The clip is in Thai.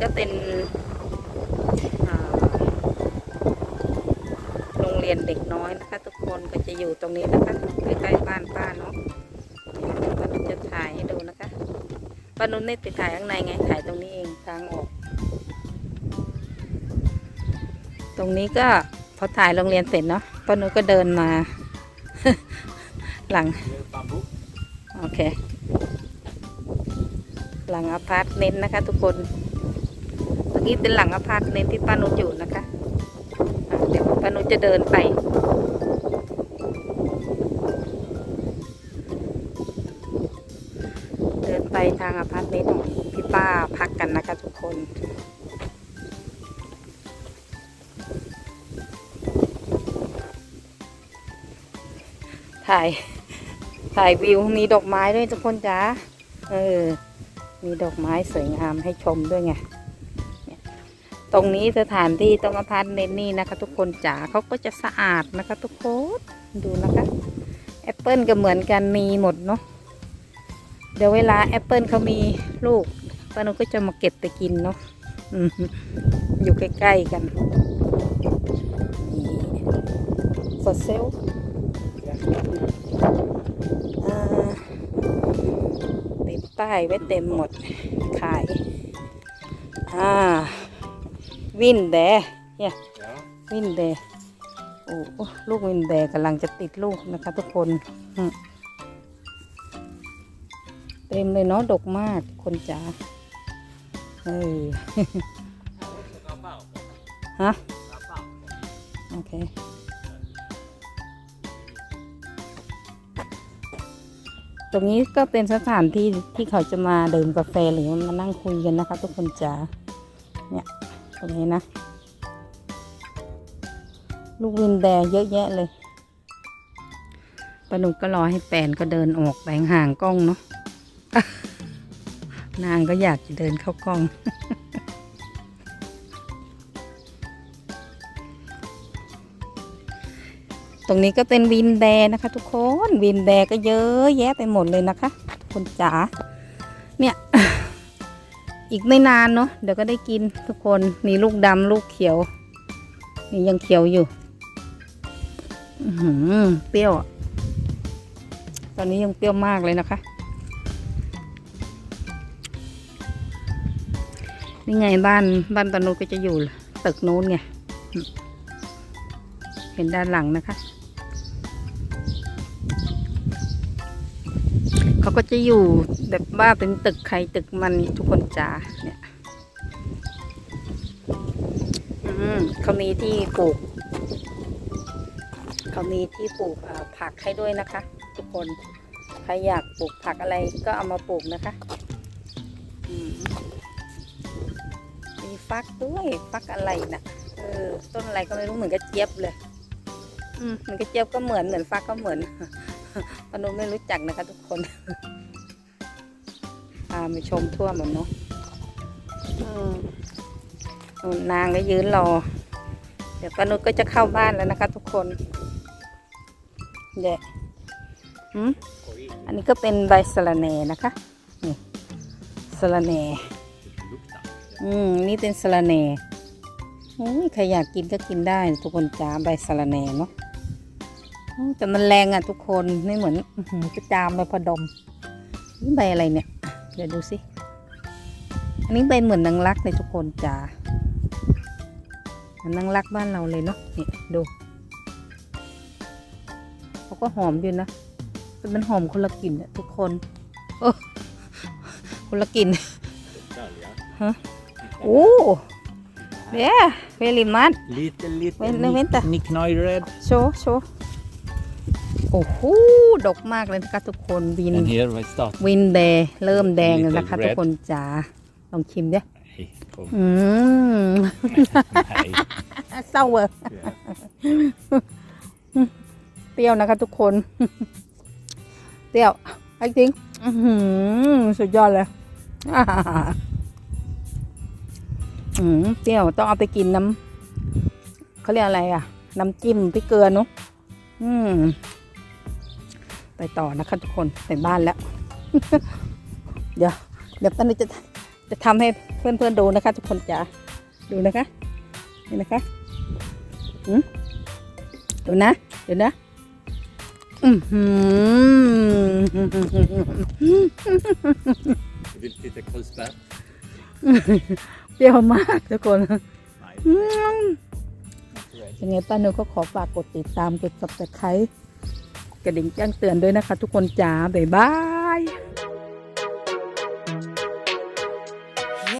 ก็เป็นโรงเรียนเด็กน้อยนะคะ ทุกคนก็จะอยู่ตรงนี้นะคะใกล้ๆบ้านป้าเนาะเดี๋ยวป้านุจะถ่ายให้ดูนะคะป้านุชไม่ไปถ่ายข้างในไงถ่ายตรงนี้เองทางออก ตรงนี้ก็พอถ่ายโรงเรียนเสร็จเนาะป้านุชก็เดินมา หลังโอเคหลังอพาร์ตเมนต์นะคะทุกคน นี้เป็นหลังอพาร์ตเมนต์ที่ป้านุชอยู่นะคะเดี๋ยวป้านุชจะเดินไป เดินไปทางอพาร์ตเมนต์ที่ป้าพักกันนะคะทุกคนถ่ายถ่ายวิวมีดอกไม้ด้วยทุกคนจ้าเออ มีดอกไม้สวยงามให้ชมด้วยไง ตรงนี้สถานที่ตรงอพาร์ตเมนต์นี่นะคะ ทุกคนจ๋าเขาก็จะสะอาดนะคะ ทุกคนดูนะคะแอปเปิลก็เหมือนกันมีหมดเนาะเดี๋ยวเวลาแอปเปิลเขามีลูกป้านุก็จะมาเก็บไปกินเนาะอยู่ใกล้ๆกันสดเซลติดป้ายไว้เต็มหมดขาย อ่า วินแดเนี่ยวินแดโอ้โอ้ลูกวินแดกำลังจะติดลูกนะคะทุกคนอืมเต็มเลยเนาะดกมากคนจ๋าเออฮะโอเคตรงนี้ก็เป็นสถานที่ที่เขาจะมาดื่มกาแฟหรือมานั่งคุยกันนะคะ ทุกคนจ๋าเนี่ย ตรงนี้นะ ลูกวินแดงเยอะแยะเลยปนุกก็รอให้แฟนก็เดินออกไปห่างกล้องเนาะนางก็อยากจะเดินเข้ากล้อง ตรงนี้ก็เป็นวินแดนะคะ ทุกคนวินแดก็เยอะแยะไปหมดเลยนะคะ คนจ๋าเนี่ย อีกไม่นานเนาะเดี๋ยวก็ได้กินทุกคนมีลูกดำลูกเขียว นี่ยังเขียวอยู่อือหือเปรี้ยว ตอนนี้ยังเปรี้ยวมากเลยนะคะ นี่ไงบ้านบ้านปานุชก็จะอยู่ตึกนู้นไง เห็นด้านหลังนะคะ เขาก็จะอยู่แบบว่าเป็นตึกใครตึกมันทุกคนจ๋าเนี่ยอืมเขามีที่ปลูกเขามีที่ปลูกผักให้ด้วยนะคะ ทุกคนใครอยากปลูกผักอะไรก็เอามาปลูกนะคะมมีฟักด้วยฟักอะไรนะ่ะเออต้นอะไรก็ไม่รู้เหมือนกระเจี๊ยบเลย อืมเหมือนกระเจี๊ยบก็เหมือนเหมือนฟักก็เหมือน ปนุไม่รู้จักนะคะทุกคนพาไปชมทั่วหมดเนาะอืมนู่นนางก็ยืนรอ เดี๋ยวปานุก็จะเข้าบ้านแล้วนะคะ ทุกคนเดี๋ยวอืมอันนี้ก็เป็นใบสะระแหน่นะคะนี่สะระแหน่อืมนี่เป็นสะระแหน่โอ้ยใครอยากกินก็กินได้ ทุกคนจ้าใบสะระแหน่เนาะโอ้ แต่มันแรงอะทุกคนไม่เหมือนอื้อหือกระจามใบพอดมนี่ใบอะไรเนี่ย เดี๋ยวดูสิ อันนี้ใบเหมือนนางรักเลยทุกคนจ้าเหมือนนางรักบ้านเราเลยเนาะนี่ดูเขาก็หอมอยู่นะแต่มันหอมคนละกลิ่นอะทุกคนโอ้คนละกลิ่นโอ้เดี๋ยวเวลิมัน Lite, lite. Vänta, Nick- vänta. Nick Neurad. โชว์โชว์ โอ้โหดกมากเลยนะคะทุกคนวิน And here we start. วินแดงเริ่มแดงแล้วนะคะ Little red ทุกคนจ๋าลองชิมดิ Hej, kom. อืม Hej. เศร้าเวอร์เปรี้ยวนะคะทุกคน เปรี้ยวไอ้จริงอื้อหือสุดยอดเลยอ่าอืมเปรี้ยวต้องเอาไปกินน้ำเขาเรียกอะไรอะ น้ำจิ้มพริกเกลือเนาะอืม ไปต่อนะคะทุกคนไปบ้านแล้ว เดี๋ยว เดี๋ยวป้านุชจะจะทำให้เพื่อนๆดูนะคะ ทุกคนจ๋าดูนะคะนี่นะคะอืมดูนะดูนะอือหือ Vill titta close back. เปรี้ยวมากทุกคน Nej. อืมยังไงป้าหนูก็ขอฝากกดติดตามกด subscribe กระดิ่งแจ้งเตือนด้วยนะคะ ทุกคนจ้าบ๊ายบาย